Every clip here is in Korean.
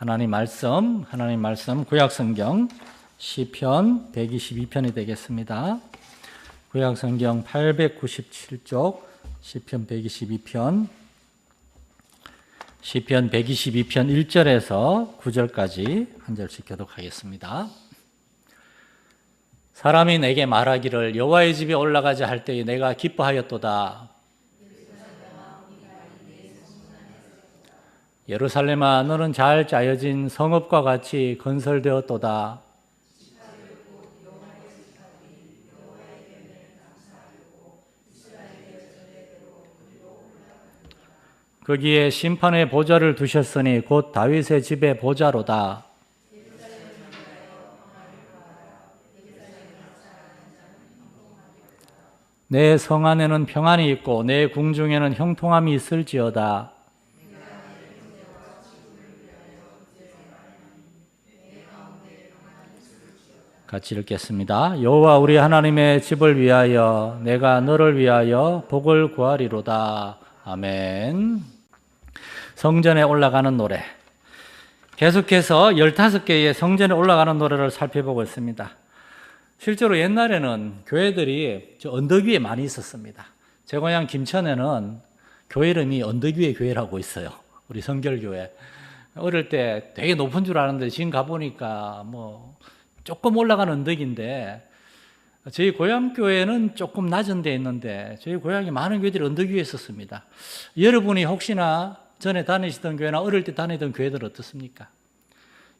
하나님 말씀, 하나님 말씀 구약 성경 시편 122편이 되겠습니다. 구약 성경 897쪽 시편 122편 시편 122편 1절에서 9절까지 한 절씩 교독하겠습니다. 사람이 내게 말하기를 여호와의 집에 올라가자 할 때에 내가 기뻐하였도다. 예루살렘아 너는 잘 짜여진 성읍과 같이 건설되었도다. 거기에 심판의 보좌를 두셨으니 곧 다윗의 집의 보좌로다. 내 성 안에는 평안이 있고 내 궁중에는 형통함이 있을지어다. 같이 읽겠습니다. 여호와 우리 하나님의 집을 위하여 내가 너를 위하여 복을 구하리로다. 아멘. 성전에 올라가는 노래. 계속해서 15개의 성전에 올라가는 노래를 살펴보고 있습니다. 실제로 옛날에는 교회들이 저 언덕 위에 많이 있었습니다. 제 고향 김천에는 교회 이름이 언덕 위의 교회라고 있어요. 우리 성결교회. 어릴 때 되게 높은 줄 아는데 지금 가보니까 뭐 조금 올라간 언덕인데 저희 고향 교회는 조금 낮은 데 있는데 저희 고향에 많은 교회들이 언덕 위에 있었습니다. 여러분이 혹시나 전에 다니시던 교회나 어릴 때 다니던 교회들 어떻습니까?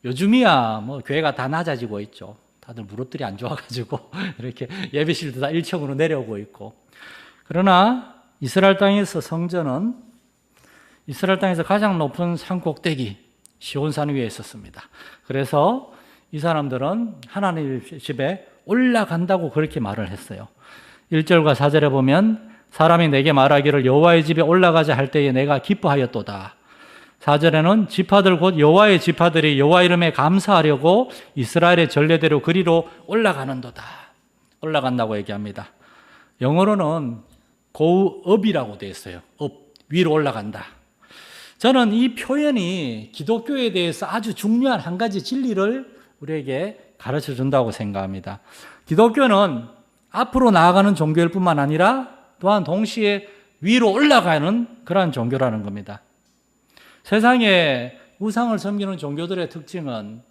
요즘이야 뭐 교회가 다 낮아지고 있죠. 다들 무릎들이 안 좋아가지고 이렇게 예배실도 다 1층으로 내려오고 있고 그러나 이스라엘 땅에서 성전은 이스라엘 땅에서 가장 높은 산 꼭대기 시온산 위에 있었습니다. 그래서 이 사람들은 하나님 집에 올라간다고 그렇게 말을 했어요. 1절과 4절에 보면 사람이 내게 말하기를 여호와의 집에 올라가자 할 때에 내가 기뻐하였도다. 4절에는 지파들 곧 여호와의 지파들이 여호와 이름에 감사하려고 이스라엘의 전례대로 그리로 올라가는도다. 올라간다고 얘기합니다. 영어로는 up이라고 되어 있어요. up 위로 올라간다. 저는 이 표현이 기독교에 대해서 아주 중요한 한 가지 진리를 우리에게 가르쳐 준다고 생각합니다. 기독교는 앞으로 나아가는 종교일 뿐만 아니라 또한 동시에 위로 올라가는 그러한 종교라는 겁니다. 세상에 우상을 섬기는 종교들의 특징은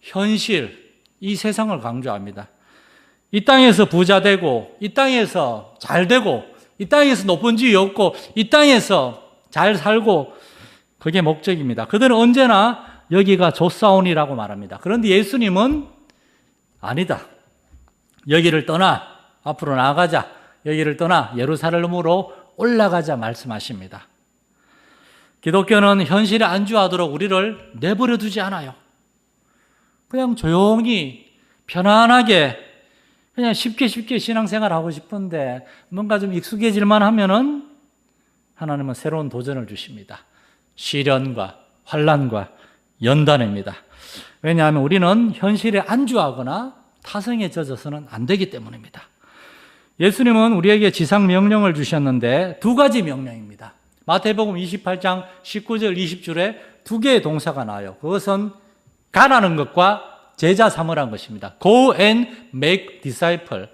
현실, 이 세상을 강조합니다. 이 땅에서 부자 되고, 이 땅에서 잘 되고, 이 땅에서 높은 지위 얻고, 이 땅에서 잘 살고, 그게 목적입니다. 그들은 언제나 여기가 조사온이라고 말합니다. 그런데 예수님은 아니다. 여기를 떠나 앞으로 나가자. 여기를 떠나 예루살렘으로 올라가자 말씀하십니다. 기독교는 현실에 안주하도록 우리를 내버려 두지 않아요. 그냥 조용히 편안하게 그냥 쉽게 쉽게 신앙생활 하고 싶은데 뭔가 좀 익숙해질만 하면은 하나님은 새로운 도전을 주십니다. 시련과 환란과 연단입니다. 왜냐하면 우리는 현실에 안주하거나 타성에 젖어서는 안 되기 때문입니다. 예수님은 우리에게 지상 명령을 주셨는데 두 가지 명령입니다. 마태복음 28장 19절 20절에 두 개의 동사가 나와요. 그것은 가라는 것과 제자 삼으라는 것입니다. Go and make disciple.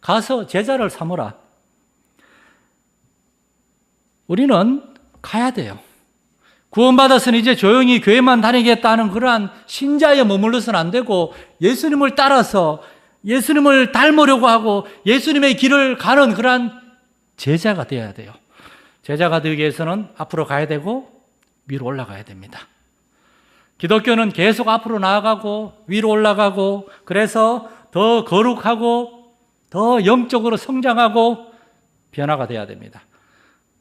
가서 제자를 삼으라. 우리는 가야 돼요. 구원받았으니 이제 조용히 교회만 다니겠다는 그러한 신자에 머물러서는 안 되고 예수님을 따라서 예수님을 닮으려고 하고 예수님의 길을 가는 그러한 제자가 되어야 돼요. 제자가 되기 위해서는 앞으로 가야 되고 위로 올라가야 됩니다. 기독교는 계속 앞으로 나아가고 위로 올라가고 그래서 더 거룩하고 더 영적으로 성장하고 변화가 돼야 됩니다.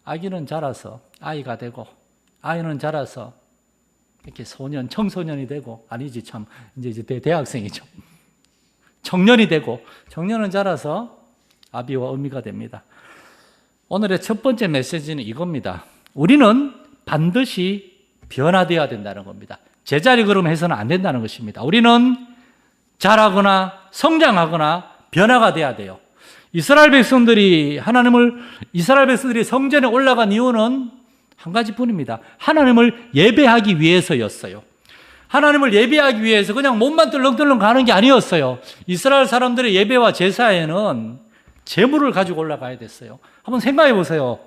아기는 자라서 아이가 되고 아이는 자라서 이렇게 소년, 청소년이 되고 아니지 참 이제 이제 대학생이죠. 청년이 되고 청년은 자라서 아비와 어미가 됩니다. 오늘의 첫 번째 메시지는 이겁니다. 우리는 반드시 변화되어야 된다는 겁니다. 제자리 걸음 해서는 안 된다는 것입니다. 우리는 자라거나 성장하거나 변화가 돼야 돼요. 이스라엘 백성들이 하나님을 이스라엘 백성들이 성전에 올라간 이유는 한 가지뿐입니다. 하나님을 예배하기 위해서였어요. 하나님을 예배하기 위해서 그냥 몸만 들렁들렁 가는 게 아니었어요. 이스라엘 사람들의 예배와 제사에는 재물을 가지고 올라가야 됐어요. 한번 생각해 보세요.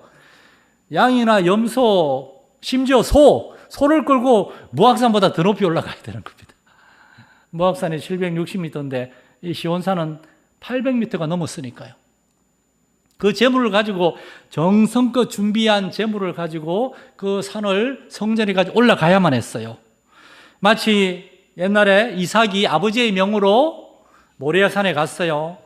양이나 염소, 심지어 소, 소를 끌고 무악산보다 더 높이 올라가야 되는 겁니다. 무악산이 760m인데 이 시온산은 800m가 넘었으니까요. 그 재물을 가지고 정성껏 준비한 재물을 가지고 그 산을 성전에 가지고 올라가야만 했어요. 마치 옛날에 이삭이 아버지의 명으로 모리아산에 갔어요.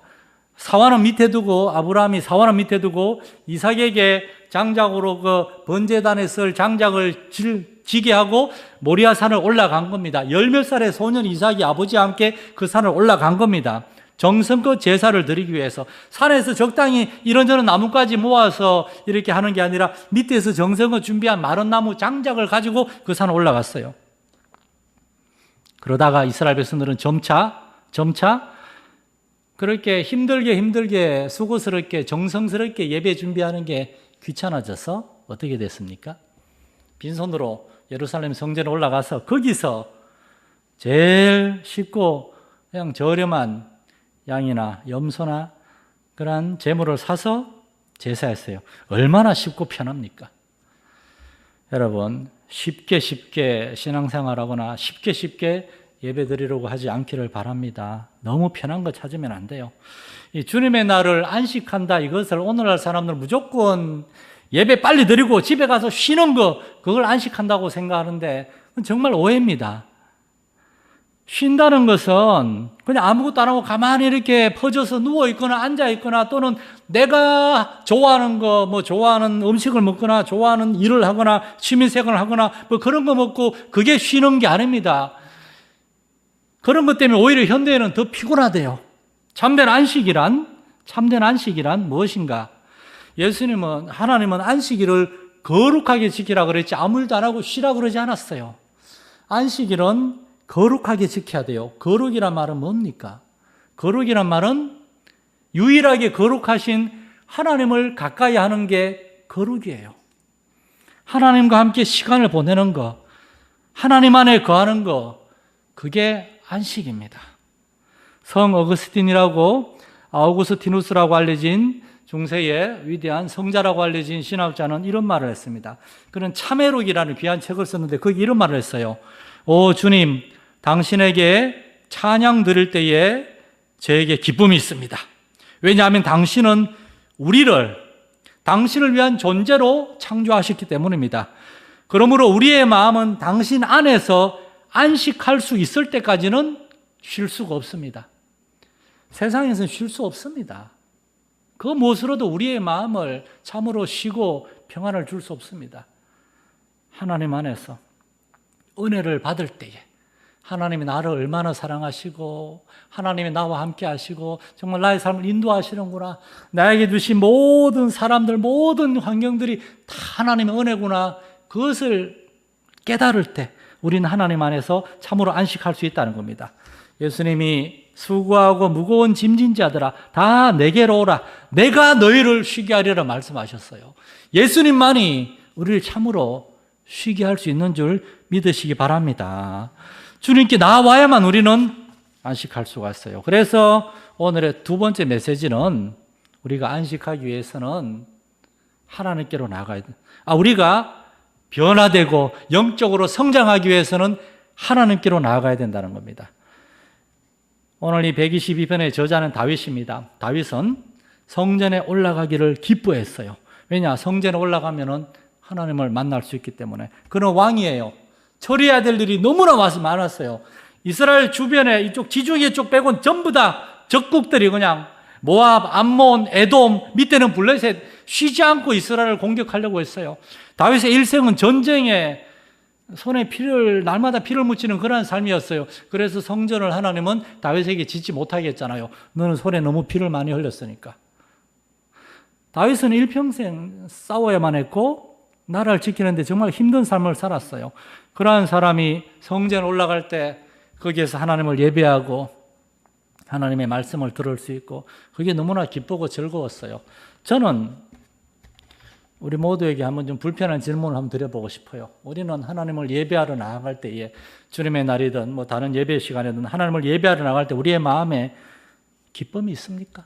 사화는 밑에 두고 아브라함이 사화는 밑에 두고 이삭에게 장작으로 그 번제단에 쓸 장작을 질, 지게 하고 모리아 산을 올라간 겁니다. 열 몇 살의 소년 이삭이 아버지와 함께 그 산을 올라간 겁니다. 정성껏 제사를 드리기 위해서 산에서 적당히 이런저런 나뭇가지 모아서 이렇게 하는 게 아니라 밑에서 정성껏 준비한 마른 나무 장작을 가지고 그 산을 올라갔어요. 그러다가 이스라엘 백성들은 점차 점차 그렇게 힘들게 힘들게 수고스럽게 정성스럽게 예배 준비하는 게 귀찮아져서 어떻게 됐습니까? 빈손으로 예루살렘 성전에 올라가서 거기서 제일 쉽고 그냥 저렴한 양이나 염소나 그러한 재물을 사서 제사했어요. 얼마나 쉽고 편합니까? 여러분, 쉽게 쉽게 신앙생활하거나 쉽게 쉽게 예배 드리려고 하지 않기를 바랍니다. 너무 편한 거 찾으면 안 돼요. 이 주님의 날을 안식한다 이것을 오늘날 사람들 무조건 예배 빨리 드리고 집에 가서 쉬는 거 그걸 안식한다고 생각하는데 정말 오해입니다. 쉰다는 것은 그냥 아무것도 안 하고 가만히 이렇게 퍼져서 누워 있거나 앉아 있거나 또는 내가 좋아하는 거, 뭐 좋아하는 음식을 먹거나 좋아하는 일을 하거나 취미 생활을 하거나 뭐 그런 거 먹고 그게 쉬는 게 아닙니다. 그런 것 때문에 오히려 현대에는 더 피곤하대요. 참된 안식이란 참된 안식이란 무엇인가? 예수님은 하나님은 안식일을 거룩하게 지키라 그랬지 아무 일도 안 하고 쉬라 그러지 않았어요. 안식일은 거룩하게 지켜야 돼요. 거룩이란 말은 뭡니까? 거룩이란 말은 유일하게 거룩하신 하나님을 가까이 하는 게 거룩이에요. 하나님과 함께 시간을 보내는 거, 하나님 안에 거하는 거, 그게 안식입니다. 성 어거스틴이라고 아우구스티누스라고 알려진 중세의 위대한 성자라고 알려진 신학자는 이런 말을 했습니다. 그는 참회록이라는 귀한 책을 썼는데 거기 이런 말을 했어요. 오 주님, 당신에게 찬양 드릴 때에 저에게 기쁨이 있습니다. 왜냐하면 당신은 우리를 당신을 위한 존재로 창조하셨기 때문입니다. 그러므로 우리의 마음은 당신 안에서 안식할 수 있을 때까지는 쉴 수가 없습니다. 세상에서는 쉴 수 없습니다. 그 무엇으로도 우리의 마음을 참으로 쉬고 평안을 줄 수 없습니다. 하나님 안에서 은혜를 받을 때에 하나님이 나를 얼마나 사랑하시고 하나님이 나와 함께 하시고 정말 나의 삶을 인도하시는구나. 나에게 주신 모든 사람들 모든 환경들이 다 하나님의 은혜구나. 그것을 깨달을 때 우리는 하나님 안에서 참으로 안식할 수 있다는 겁니다. 예수님이 수고하고 무거운 짐진 자들아 다 내게로 오라. 내가 너희를 쉬게 하리라 말씀하셨어요. 예수님만이 우리를 참으로 쉬게 할 수 있는 줄 믿으시기 바랍니다. 주님께 나와야만 우리는 안식할 수가 있어요. 그래서 오늘의 두 번째 메시지는 우리가 안식하기 위해서는 하나님께로 나가야 돼. 아, 우리가 변화되고 영적으로 성장하기 위해서는 하나님께로 나아가야 된다는 겁니다. 오늘 이 122편의 저자는 다윗입니다. 다윗은 성전에 올라가기를 기뻐했어요. 왜냐? 성전에 올라가면은 하나님을 만날 수 있기 때문에. 그는 왕이에요. 처리해야 될 일이 너무나 많았어요. 이스라엘 주변에 이쪽 지중해 쪽 빼곤 전부 다 적국들이 그냥 모압, 암몬, 에돔, 밑에는 블레셋 쉬지 않고 이스라엘을 공격하려고 했어요. 다윗의 일생은 전쟁에 손에 피를 날마다 피를 묻히는 그러한 삶이었어요. 그래서 성전을 하나님은 다윗에게 짓지 못하게 했잖아요. 너는 손에 너무 피를 많이 흘렸으니까. 다윗은 일평생 싸워야만 했고 나라를 지키는데 정말 힘든 삶을 살았어요. 그러한 사람이 성전 올라갈 때 거기에서 하나님을 예배하고 하나님의 말씀을 들을 수 있고 그게 너무나 기쁘고 즐거웠어요. 저는 우리 모두에게 한번 좀 불편한 질문을 한번 드려보고 싶어요. 우리는 하나님을 예배하러 나아갈 때에 주님의 날이든 뭐 다른 예배 시간에든 하나님을 예배하러 나갈 때 우리의 마음에 기쁨이 있습니까?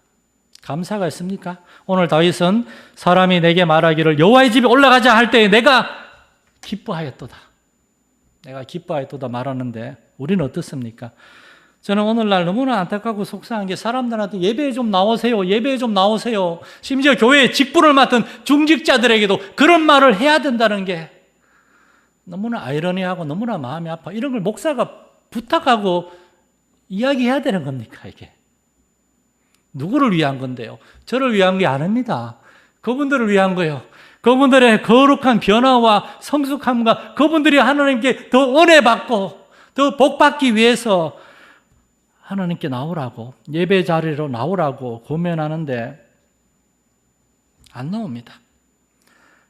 감사가 있습니까? 오늘 다윗은 사람이 내게 말하기를 여호와의 집에 올라가자 할 때에 내가 기뻐하였도다. 내가 기뻐하였도다 말하는데 우리는 어떻습니까? 저는 오늘날 너무나 안타깝고 속상한 게 사람들한테 예배에 좀 나오세요. 예배에 좀 나오세요. 심지어 교회에 직분을 맡은 중직자들에게도 그런 말을 해야 된다는 게 너무나 아이러니하고 너무나 마음이 아파. 이런 걸 목사가 부탁하고 이야기해야 되는 겁니까, 이게? 누구를 위한 건데요? 저를 위한 게 아닙니다. 그분들을 위한 거예요. 그분들의 거룩한 변화와 성숙함과 그분들이 하나님께 더 은혜 받고 더 복 받기 위해서 하나님께 나오라고 예배 자리로 나오라고 고면하는데 안 나옵니다.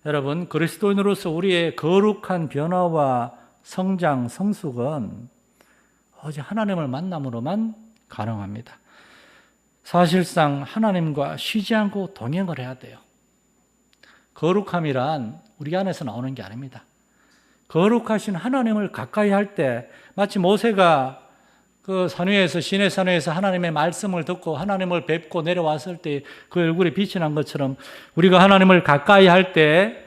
여러분 그리스도인으로서 우리의 거룩한 변화와 성장 성숙은 오직 하나님을 만남으로만 가능합니다. 사실상 하나님과 쉬지 않고 동행을 해야 돼요. 거룩함이란 우리 안에서 나오는 게 아닙니다. 거룩하신 하나님을 가까이 할 때 마치 모세가 그 산위에서 시내 산위에서 하나님의 말씀을 듣고 하나님을 뵙고 내려왔을 때 그 얼굴에 빛이 난 것처럼 우리가 하나님을 가까이 할 때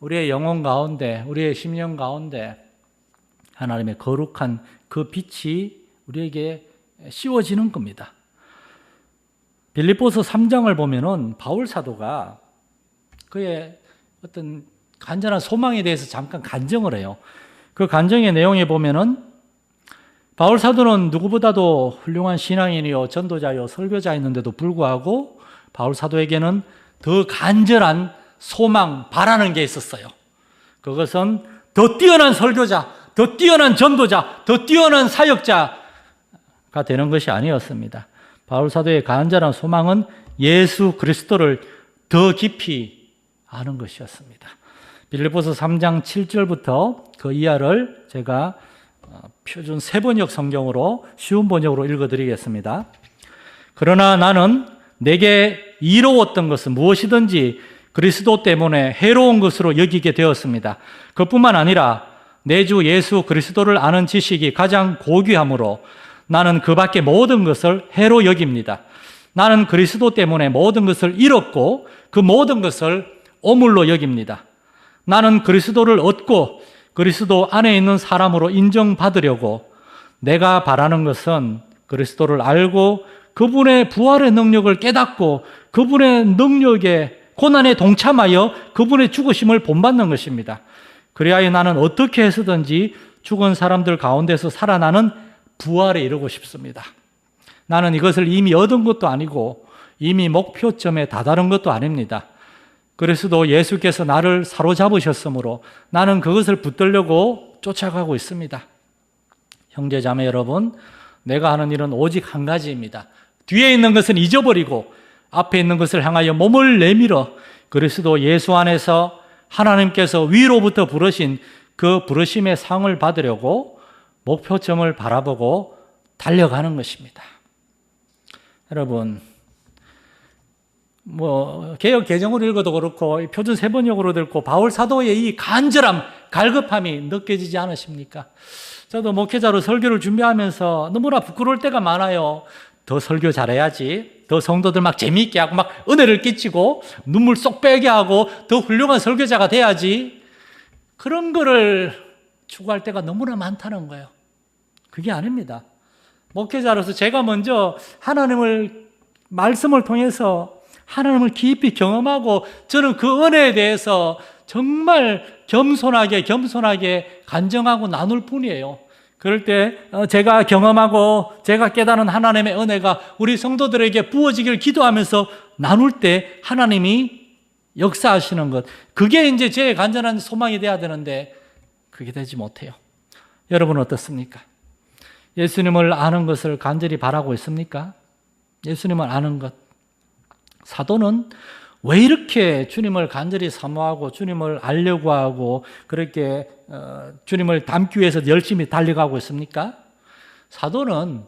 우리의 영혼 가운데 우리의 심령 가운데 하나님의 거룩한 그 빛이 우리에게 씌워지는 겁니다. 빌립보서 3장을 보면은 바울 사도가 그의 어떤 간절한 소망에 대해서 잠깐 간증을 해요. 그 간증의 내용에 보면은 바울 사도는 누구보다도 훌륭한 신앙인이요, 전도자요, 설교자였는데도 불구하고 바울 사도에게는 더 간절한 소망, 바라는 게 있었어요. 그것은 더 뛰어난 설교자, 더 뛰어난 전도자, 더 뛰어난 사역자가 되는 것이 아니었습니다. 바울 사도의 간절한 소망은 예수 그리스도를 더 깊이 아는 것이었습니다. 빌립보서 3장 7절부터 그 이하를 제가 어, 표준 세 번역 성경으로 쉬운 번역으로 읽어드리겠습니다. 그러나 나는 내게 이로웠던 것은 무엇이든지 그리스도 때문에 해로운 것으로 여기게 되었습니다. 그뿐만 아니라 내 주 예수 그리스도를 아는 지식이 가장 고귀함으로 나는 그 밖에 모든 것을 해로 여깁니다. 나는 그리스도 때문에 모든 것을 잃었고 그 모든 것을 오물로 여깁니다. 나는 그리스도를 얻고 그리스도 안에 있는 사람으로 인정받으려고 내가 바라는 것은 그리스도를 알고 그분의 부활의 능력을 깨닫고 그분의 능력에 고난에 동참하여 그분의 죽으심을 본받는 것입니다. 그리하여 나는 어떻게 해서든지 죽은 사람들 가운데서 살아나는 부활에 이르고 싶습니다. 나는 이것을 이미 얻은 것도 아니고 이미 목표점에 다다른 것도 아닙니다. 그래서도 예수께서 나를 사로잡으셨으므로 나는 그것을 붙들려고 쫓아가고 있습니다. 형제 자매 여러분, 내가 하는 일은 오직 한 가지입니다. 뒤에 있는 것은 잊어버리고 앞에 있는 것을 향하여 몸을 내밀어 그리스도 예수 안에서 하나님께서 위로부터 부르신 그 부르심의 상을 받으려고 목표점을 바라보고 달려가는 것입니다. 여러분, 뭐 개혁 개정으로 읽어도 그렇고 표준 세번역으로 듣고 바울 사도의 이 간절함, 갈급함이 느껴지지 않으십니까? 저도 목회자로 설교를 준비하면서 너무나 부끄러울 때가 많아요. 더 설교 잘해야지. 더 성도들 막 재미있게 하고 막 은혜를 끼치고 눈물 쏙 빼게 하고 더 훌륭한 설교자가 돼야지. 그런 거를 추구할 때가 너무나 많다는 거예요. 그게 아닙니다. 목회자로서 제가 먼저 하나님을 말씀을 통해서 하나님을 깊이 경험하고 저는 그 은혜에 대해서 정말 겸손하게 겸손하게 간정하고 나눌 뿐이에요. 그럴 때 어, 제가 경험하고 제가 깨닫는 하나님의 은혜가 우리 성도들에게 부어지길 기도하면서 나눌 때 하나님이 역사하시는 것. 그게 이제 제 간절한 소망이 돼야 되는데 그게 되지 못해요. 여러분 어떻습니까? 예수님을 아는 것을 간절히 바라고 있습니까? 예수님을 아는 것. 사도는 왜 이렇게 주님을 간절히 사모하고 주님을 알려고 하고 그렇게 어, 주님을 닮기 위해서 열심히 달려가고 있습니까? 사도는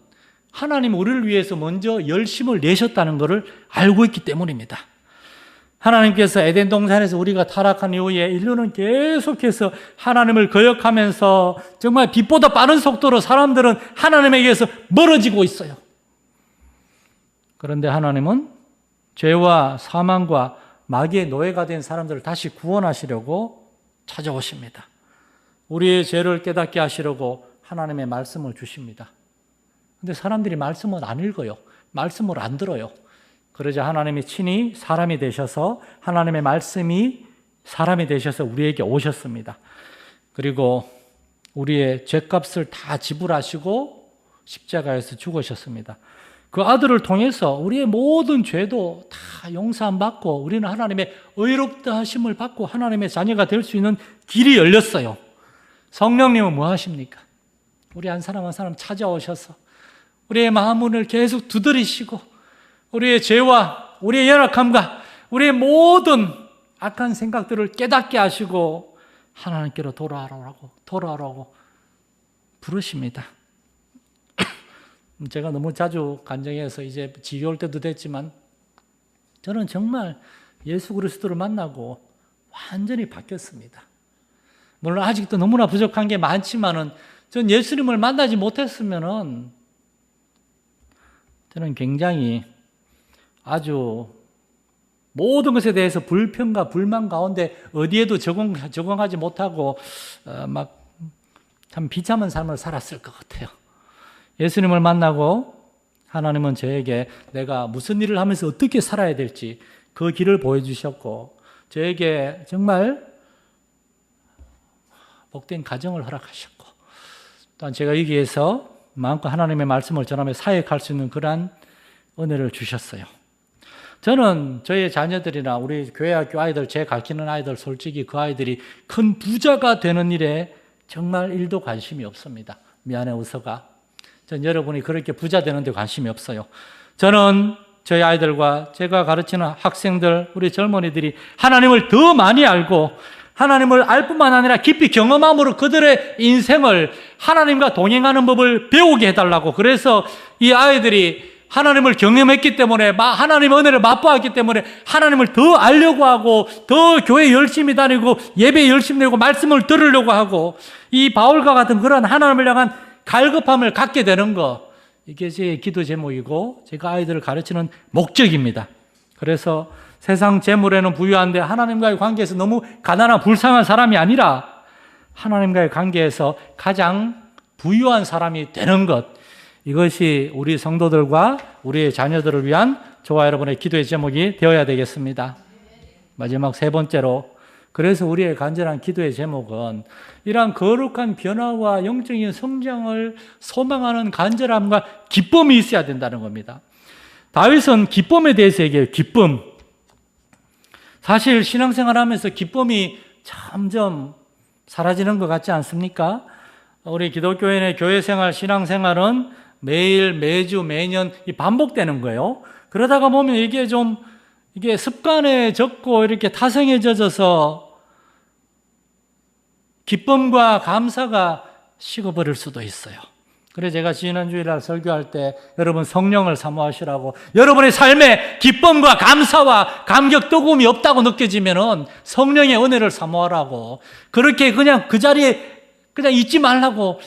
하나님 우리를 위해서 먼저 열심을 내셨다는 것을 알고 있기 때문입니다. 하나님께서 에덴 동산에서 우리가 타락한 이후에 인류는 계속해서 하나님을 거역하면서 정말 빛보다 빠른 속도로 사람들은 하나님에게서 멀어지고 있어요. 그런데 하나님은 죄와 사망과 마귀의 노예가 된 사람들을 다시 구원하시려고 찾아오십니다. 우리의 죄를 깨닫게 하시려고 하나님의 말씀을 주십니다. 근데 사람들이 말씀을 안 읽어요. 말씀을 안 들어요. 그러자 하나님이 친히 사람이 되셔서 하나님의 말씀이 사람이 되셔서 우리에게 오셨습니다. 그리고 우리의 죄값을 다 지불하시고 십자가에서 죽으셨습니다. 그 아들을 통해서 우리의 모든 죄도 다 용서함 받고 우리는 하나님의 의롭다 하심을 받고 하나님의 자녀가 될 수 있는 길이 열렸어요. 성령님은 뭐 하십니까? 우리 한 사람 한 사람 찾아오셔서 우리의 마음문을 계속 두드리시고 우리의 죄와 우리의 열악함과 우리의 모든 악한 생각들을 깨닫게 하시고 하나님께로 돌아오라고 돌아오라고 부르십니다. 제가 너무 자주 간증해서 이제 지겨울 때도 됐지만 저는 정말 예수 그리스도를 만나고 완전히 바뀌었습니다. 물론 아직도 너무나 부족한 게 많지만은 전 예수님을 만나지 못했으면은 저는 굉장히 아주 모든 것에 대해서 불평과 불만 가운데 어디에도 적응, 적응하지 못하고 어, 막참 비참한 삶을 살았을 것 같아요. 예수님을 만나고 하나님은 저에게 내가 무슨 일을 하면서 어떻게 살아야 될지 그 길을 보여주셨고 저에게 정말 복된 가정을 허락하셨고 또한 제가 여기에서 마음껏 하나님의 말씀을 전하며 사역할 수 있는 그러한 은혜를 주셨어요. 저는 저희 자녀들이나 우리 교회 학교 아이들, 제 가르치는 아이들, 솔직히 그 아이들이 큰 부자가 되는 일에 정말 일도 관심이 없습니다. 미안해, 웃어가. 전 여러분이 그렇게 부자 되는데 관심이 없어요. 저는 저희 아이들과 제가 가르치는 학생들, 우리 젊은이들이 하나님을 더 많이 알고 하나님을 알 뿐만 아니라 깊이 경험함으로 그들의 인생을 하나님과 동행하는 법을 배우게 해달라고. 그래서 이 아이들이 하나님을 경험했기 때문에, 하나님의 은혜를 맛보았기 때문에 하나님을 더 알려고 하고, 더 교회 열심히 다니고, 예배 열심히 내고, 말씀을 들으려고 하고, 이 바울과 같은 그런 하나님을 향한 갈급함을 갖게 되는 거. 이게 제 기도 제목이고, 제가 아이들을 가르치는 목적입니다. 그래서 세상 재물에는 부유한데 하나님과의 관계에서 너무 가난한 불쌍한 사람이 아니라 하나님과의 관계에서 가장 부유한 사람이 되는 것. 이것이 우리 성도들과 우리의 자녀들을 위한 저와 여러분의 기도의 제목이 되어야 되겠습니다. 마지막 세 번째로 그래서 우리의 간절한 기도의 제목은 이러한 거룩한 변화와 영적인 성장을 소망하는 간절함과 기쁨이 있어야 된다는 겁니다. 다윗은 기쁨에 대해서 얘기해요. 기쁨. 사실 신앙생활 하면서 기쁨이 점점 사라지는 것 같지 않습니까? 우리 기독교인의 교회생활, 신앙생활은 매일, 매주, 매년 반복되는 거예요. 그러다가 보면 이게 좀, 이게 습관에 젖고 이렇게 타성에 젖어서 기쁨과 감사가 식어버릴 수도 있어요. 그래 제가 지난주일날 설교할 때 여러분 성령을 사모하시라고 여러분의 삶에 기쁨과 감사와 감격 뜨거움이 없다고 느껴지면은 성령의 은혜를 사모하라고 그렇게 그냥 그 자리에 그냥 있지 말라고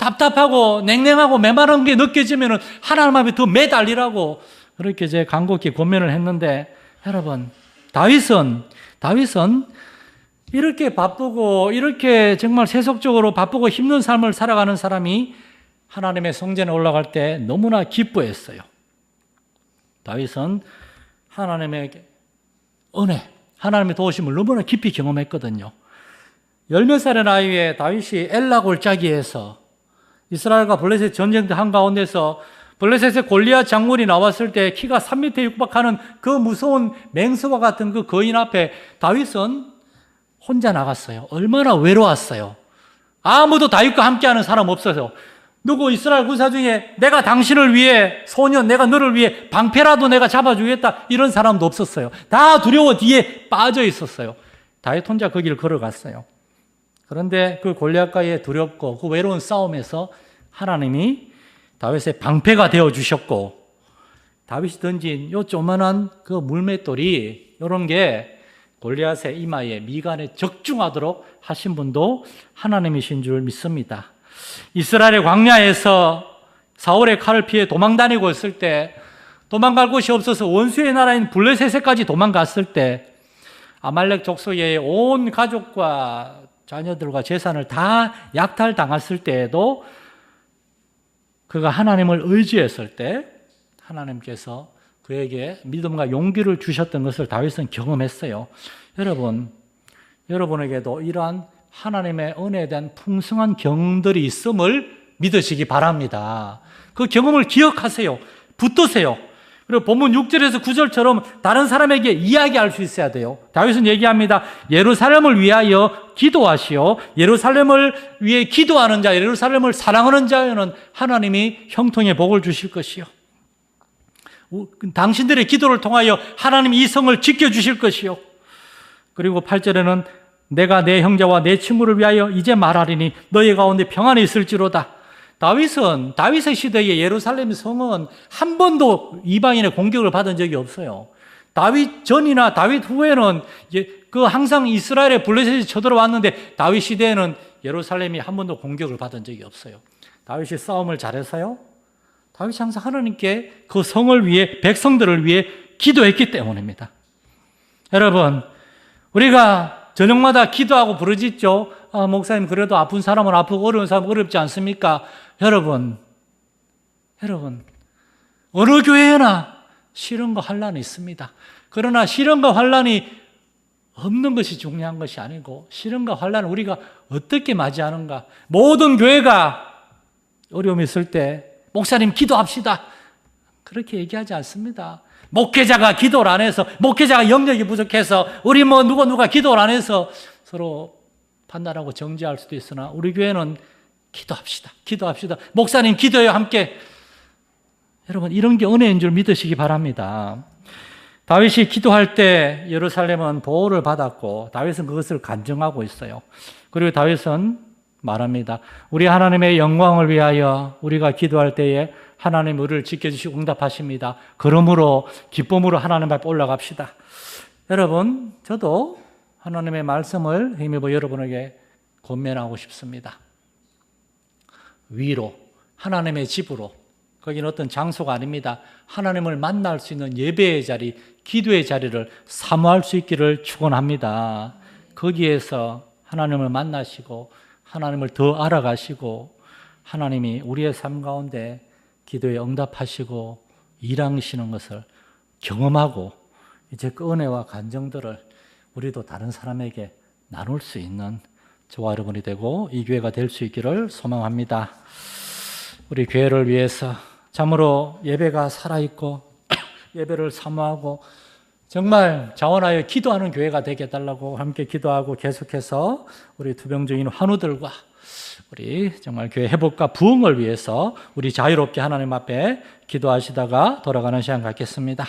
답답하고 냉랭하고 메마른 게 느껴지면은 하나님 앞에 더 매달리라고 그렇게 제 간곡히 권면을 했는데 여러분 다윗은 다윗은 이렇게 바쁘고 이렇게 정말 세속적으로 바쁘고 힘든 삶을 살아가는 사람이 하나님의 성전에 올라갈 때 너무나 기뻐했어요. 다윗은 하나님의 은혜, 하나님의 도우심을 너무나 깊이 경험했거든요. 열몇 살의 나이에 다윗이 엘라 골짜기에서 이스라엘과 블레셋 전쟁 한가운데서 블레셋의 골리앗 장군이 나왔을 때 키가 3m 육박하는 그 무서운 맹수와 같은 그 거인 앞에 다윗은 혼자 나갔어요. 얼마나 외로웠어요. 아무도 다윗과 함께하는 사람 없어서 누구 이스라엘 군사 중에 내가 당신을 위해 소년, 내가 너를 위해 방패라도 내가 잡아주겠다 이런 사람도 없었어요. 다 두려워 뒤에 빠져 있었어요. 다윗 혼자 그 길 걸어갔어요. 그런데 그 골리앗과의 두렵고 그 외로운 싸움에서 하나님이 다윗의 방패가 되어 주셨고 다윗이 던진 요 조만한 그 물맷돌이 요런 게 골리앗의 이마에 미간에 적중하도록 하신 분도 하나님이신 줄 믿습니다. 이스라엘의 광야에서 사울의 칼을 피해 도망 다니고 있을 때 도망갈 곳이 없어서 원수의 나라인 블레셋에까지 도망갔을 때 아말렉 족속의 온 가족과 자녀들과 재산을 다 약탈당했을 때에도 그가 하나님을 의지했을 때 하나님께서 그에게 믿음과 용기를 주셨던 것을 다윗은 경험했어요. 여러분, 여러분에게도 이러한 하나님의 은혜에 대한 풍성한 경들이 있음을 믿으시기 바랍니다. 그 경험을 기억하세요. 붙드세요. 그리고 본문 6절에서 9절처럼 다른 사람에게 이야기할 수 있어야 돼요. 다윗은 얘기합니다. 예루살렘을 위하여 기도하시오. 예루살렘을 위해 기도하는 자, 예루살렘을 사랑하는 자에는 하나님이 형통의 복을 주실 것이요. 당신들의 기도를 통하여 하나님 이 성을 지켜주실 것이요. 그리고 8절에는 내가 내 형제와 내 친구를 위하여 이제 말하리니 너희 가운데 평안이 있을지로다. 다윗은 다윗의 시대에 예루살렘 성은 한 번도 이방인의 공격을 받은 적이 없어요. 다윗 전이나 다윗 후에는 그 항상 이스라엘의 블레셋이 쳐들어왔는데 다윗 시대에는 예루살렘이 한 번도 공격을 받은 적이 없어요. 다윗이 싸움을 잘해서요. 다윗이 항상 하나님께 그 성을 위해 백성들을 위해 기도했기 때문입니다. 여러분, 우리가 저녁마다 기도하고 부르짖죠. 아, 목사님 그래도 아픈 사람은 아프고 어려운 사람은 어렵지 않습니까? 여러분, 여러분, 어느 교회나 시련과 환란이 있습니다. 그러나 시련과 환란이 없는 것이 중요한 것이 아니고 시련과 환란을 우리가 어떻게 맞이하는가? 모든 교회가 어려움이 있을 때 목사님 기도합시다. 그렇게 얘기하지 않습니다. 목회자가 기도를 안 해서 목회자가 영역이 부족해서 우리 뭐 누가 누가 기도를 안 해서 서로 판단하고 정지할 수도 있으나 우리 교회는 기도합시다. 기도합시다. 목사님 기도해요 함께. 여러분 이런 게 은혜인 줄 믿으시기 바랍니다. 다윗이 기도할 때 예루살렘은 보호를 받았고 다윗은 그것을 간증하고 있어요. 그리고 다윗은 말합니다. 우리 하나님의 영광을 위하여 우리가 기도할 때에 하나님 우리를 지켜주시고 응답하십니다. 그러므로 기쁨으로 하나님 앞에 올라갑시다. 여러분, 저도 하나님의 말씀을 힘입어 여러분에게 권면하고 싶습니다. 위로, 하나님의 집으로, 거기는 어떤 장소가 아닙니다. 하나님을 만날 수 있는 예배의 자리, 기도의 자리를 사모할 수 있기를 축원합니다. 거기에서 하나님을 만나시고 하나님을 더 알아가시고 하나님이 우리의 삶 가운데 기도에 응답하시고 일하시는 것을 경험하고 이제 그 은혜와 간정들을 우리도 다른 사람에게 나눌 수 있는 저와 여러분이 되고 이 교회가 될 수 있기를 소망합니다. 우리 교회를 위해서 참으로 예배가 살아있고 예배를 사모하고 정말 자원하여 기도하는 교회가 되게 해달라고 함께 기도하고 계속해서 우리 투병중인 환우들과 우리 정말 교회 회복과 부흥을 위해서 우리 자유롭게 하나님 앞에 기도하시다가 돌아가는 시간 갖겠습니다.